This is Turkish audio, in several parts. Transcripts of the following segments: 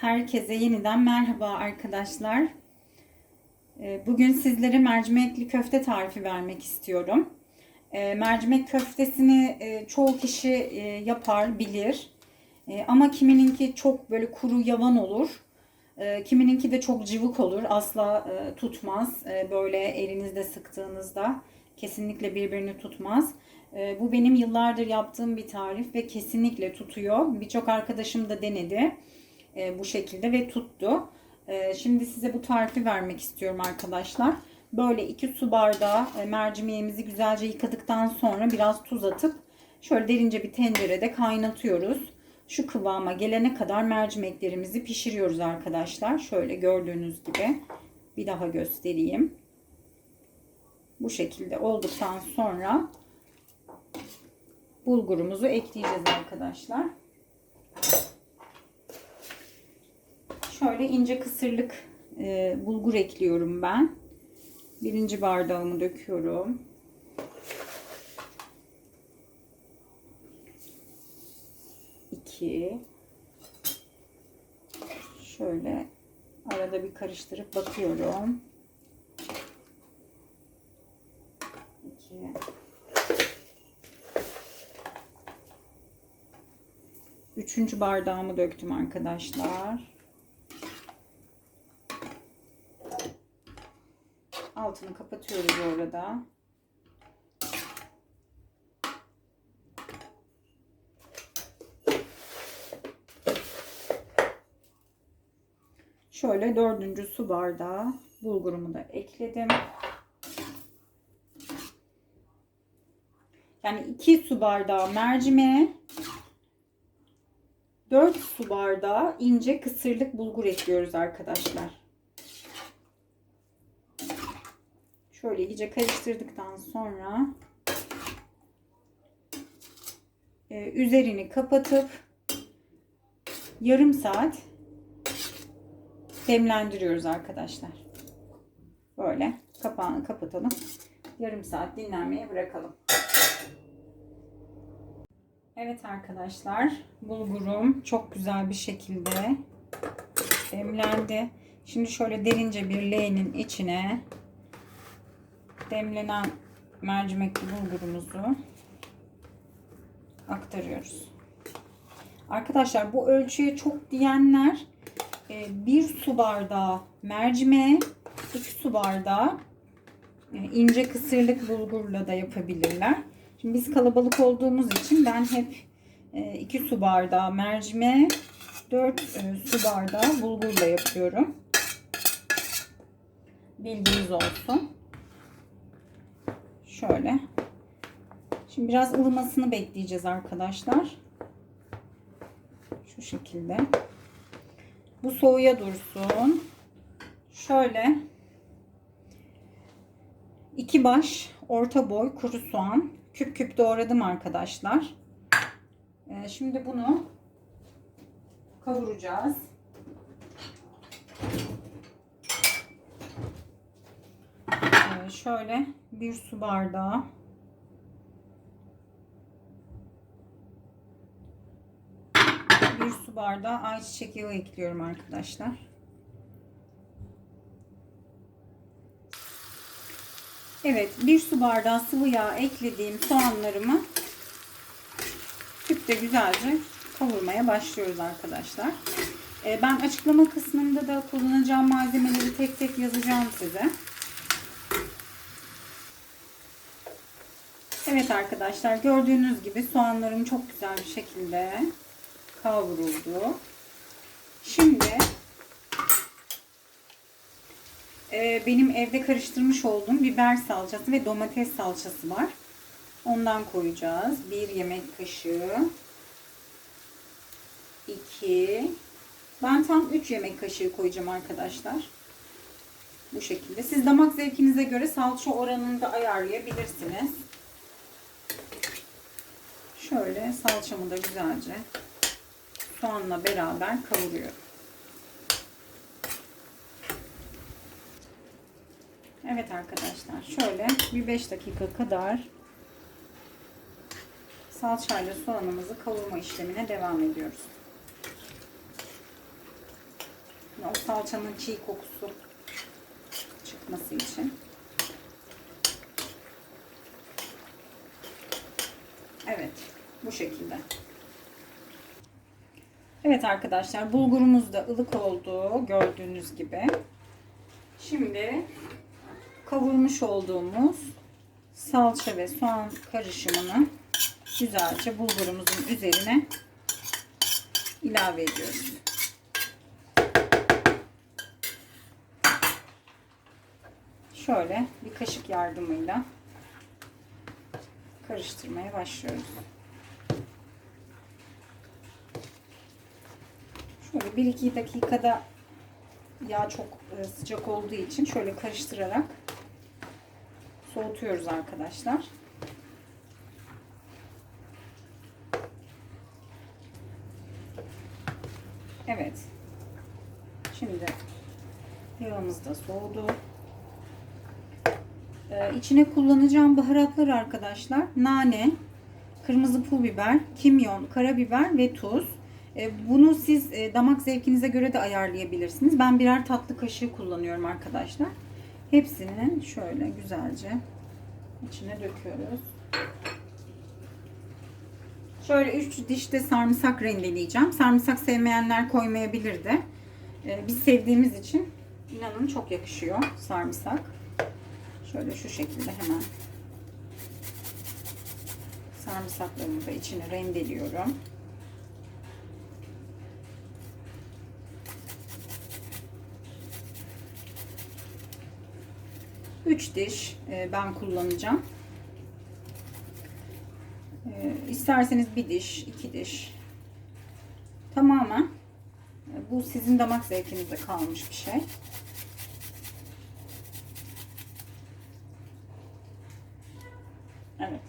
Herkese yeniden merhaba arkadaşlar. Ee, Bugün sizlere mercimekli köfte tarifi vermek istiyorum. Ee, Mercimek köftesini e, çoğu kişi e, yapar, bilir. E, Ama kimininki çok böyle kuru yavan olur. Kimininki de çok cıvık olur. Asla e, tutmaz. Böyle elinizde sıktığınızda kesinlikle birbirini tutmaz. Bu benim yıllardır yaptığım bir tarif ve kesinlikle tutuyor. Birçok arkadaşım da denedi e, bu şekilde ve tuttu. E, şimdi size bu tarifi vermek istiyorum arkadaşlar. Böyle 2 su bardağı e, mercimeğimizi güzelce yıkadıktan sonra biraz tuz atıp şöyle derince bir tencerede kaynatıyoruz. Şu kıvama gelene kadar mercimeklerimizi pişiriyoruz arkadaşlar. Şöyle gördüğünüz gibi bir daha göstereyim. Bu şekilde olduktan sonra bulgurumuzu ekleyeceğiz arkadaşlar. Şöyle ince kısırlık e, bulgur ekliyorum ben. Birinci bardağımı döküyorum. İki. Şöyle arada bir karıştırıp bakıyorum. İki. Üçüncü bardağımı döktüm arkadaşlar. Altını kapatıyoruz orada. Şöyle dördüncü su bardağı bulgurumu da ekledim. Yani 2 su bardağı mercimeğe 4 su bardağı ince kısırlık bulgur ekliyoruz arkadaşlar. Şöyle iyice karıştırdıktan sonra e, üzerini kapatıp yarım saat demlendiriyoruz arkadaşlar. Böyle kapağını kapatalım. Yarım saat dinlenmeye bırakalım. Evet arkadaşlar bulgurum çok güzel bir şekilde demlendi. Şimdi şöyle derince bir leğenin içine demlenen mercimekli bulgurumuzu aktarıyoruz. Arkadaşlar bu ölçüye çok diyenler e, bir su bardağı mercimeğe 2 su bardağı e, ince kısırlık bulgurla da yapabilirler. Şimdi biz kalabalık olduğumuz için ben hep 2 su bardağı mercimeğe 4 su bardağı bulgurla yapıyorum. Bilginiz olsun. Şöyle. Şimdi biraz ılımasını bekleyeceğiz arkadaşlar. Şu şekilde. Bu soğuya dursun. Şöyle. iki baş orta boy kuru soğan küp küp doğradım arkadaşlar. Ee, şimdi bunu kavuracağız. Ee, şöyle bir su bardağı bir su bardağı ayçiçek yağı ekliyorum arkadaşlar. Evet bir su bardağı sıvı yağ eklediğim soğanlarımı tüpte güzelce kavurmaya başlıyoruz arkadaşlar. Ee, ben açıklama kısmında da kullanacağım malzemeleri tek tek yazacağım size. Evet arkadaşlar gördüğünüz gibi soğanlarım çok güzel bir şekilde kavruldu. Şimdi e, benim evde karıştırmış olduğum biber salçası ve domates salçası var. Ondan koyacağız. Bir yemek kaşığı. 2 Ben tam 3 yemek kaşığı koyacağım arkadaşlar. Bu şekilde. Siz damak zevkinize göre salça oranını da ayarlayabilirsiniz. Şöyle salçamı da güzelce soğanla beraber kavuruyorum. Evet arkadaşlar şöyle bir 5 dakika kadar salçayla soğanımızı kavurma işlemine devam ediyoruz. O salçanın çiğ kokusu çıkması için. Evet. Bu şekilde. Evet arkadaşlar bulgurumuz da ılık oldu gördüğünüz gibi. Şimdi kavurmuş olduğumuz salça ve soğan karışımını güzelce bulgurumuzun üzerine ilave ediyoruz. Şöyle bir kaşık yardımıyla karıştırmaya başlıyoruz. Şöyle 1-2 dakikada yağ çok e, sıcak olduğu için şöyle karıştırarak soğutuyoruz arkadaşlar. Evet. Şimdi yağımız da soğudu. Ee, içine kullanacağım baharatlar arkadaşlar. Nane, kırmızı pul biber, kimyon, karabiber ve tuz. Ee, bunu siz e, damak zevkinize göre de ayarlayabilirsiniz. Ben birer tatlı kaşığı kullanıyorum arkadaşlar. Hepsini şöyle güzelce içine döküyoruz. Şöyle 3 diş de sarımsak rendeleyeceğim. Sarımsak sevmeyenler koymayabilir de. Ee, biz sevdiğimiz için inanın çok yakışıyor sarımsak. Şöyle şu şekilde hemen sarımsaklarımı da içine rendeliyorum. Üç diş e, ben kullanacağım. E, isterseniz bir diş, iki diş. Tamamen e, bu sizin damak zevkinize kalmış bir şey. Evet.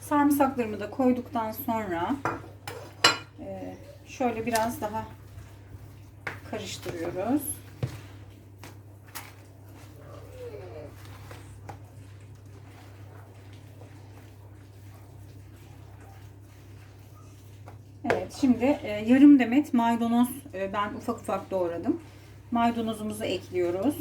Sarımsaklarımı da koyduktan sonra şöyle biraz daha karıştırıyoruz. Evet şimdi e, yarım demet maydanoz e, ben ufak ufak doğradım. Maydanozumuzu ekliyoruz.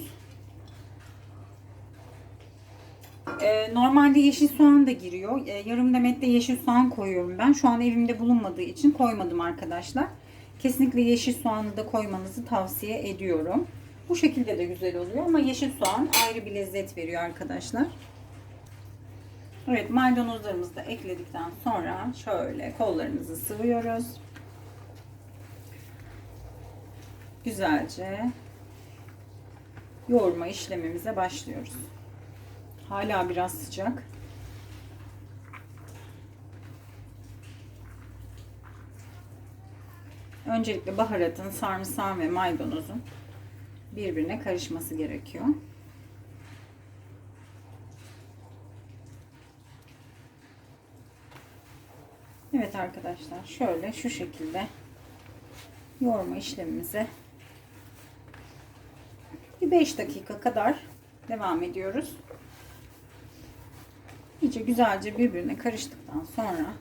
E, normalde yeşil soğan da giriyor. E, yarım demet de yeşil soğan koyuyorum ben. Şu an evimde bulunmadığı için koymadım arkadaşlar. Kesinlikle yeşil soğanı da koymanızı tavsiye ediyorum. Bu şekilde de güzel oluyor ama yeşil soğan ayrı bir lezzet veriyor arkadaşlar. Evet maydanozlarımızı da ekledikten sonra şöyle kollarımızı sıvıyoruz. Güzelce yoğurma işlemimize başlıyoruz. Hala biraz sıcak. Öncelikle baharatın, sarımsağın ve maydanozun birbirine karışması gerekiyor. Evet arkadaşlar şöyle şu şekilde yoğurma işlemimize bir 5 dakika kadar devam ediyoruz. İyice güzelce birbirine karıştıktan sonra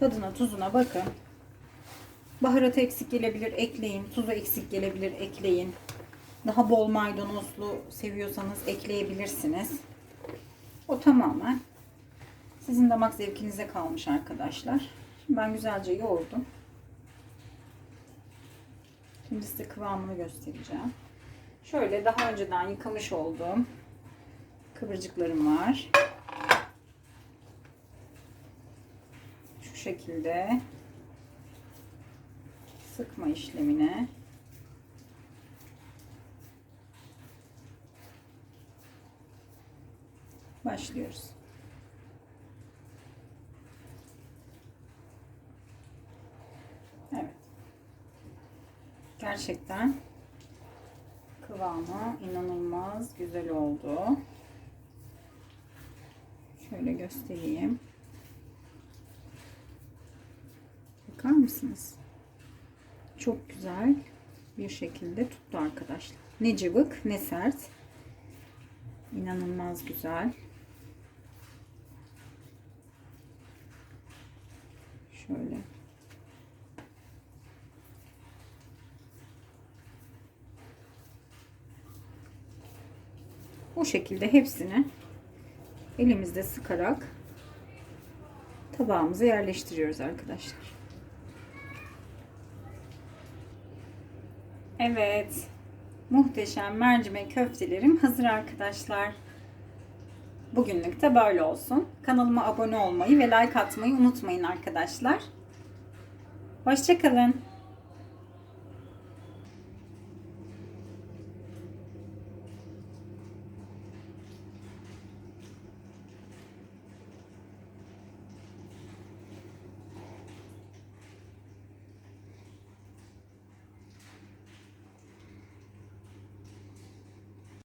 tadına tuzuna bakın. Baharat eksik gelebilir ekleyin. Tuzu eksik gelebilir ekleyin. Daha bol maydanozlu seviyorsanız ekleyebilirsiniz. O tamamen sizin damak zevkinize kalmış arkadaşlar. Şimdi ben güzelce yoğurdum. Şimdi size kıvamını göstereceğim. Şöyle daha önceden yıkamış olduğum kıvırcıklarım var. Şu şekilde sıkma işlemine başlıyoruz. Evet. Gerçekten kıvamı inanılmaz güzel oldu. Şöyle göstereyim. Bakar mısınız? Çok güzel bir şekilde tuttu arkadaşlar. Ne cıvık ne sert. İnanılmaz güzel. Şöyle. Bu şekilde hepsini elimizde sıkarak tabağımıza yerleştiriyoruz arkadaşlar. Evet. Muhteşem mercimek köftelerim hazır arkadaşlar. Bugünlük de böyle olsun. Kanalıma abone olmayı ve like atmayı unutmayın arkadaşlar. Hoşçakalın.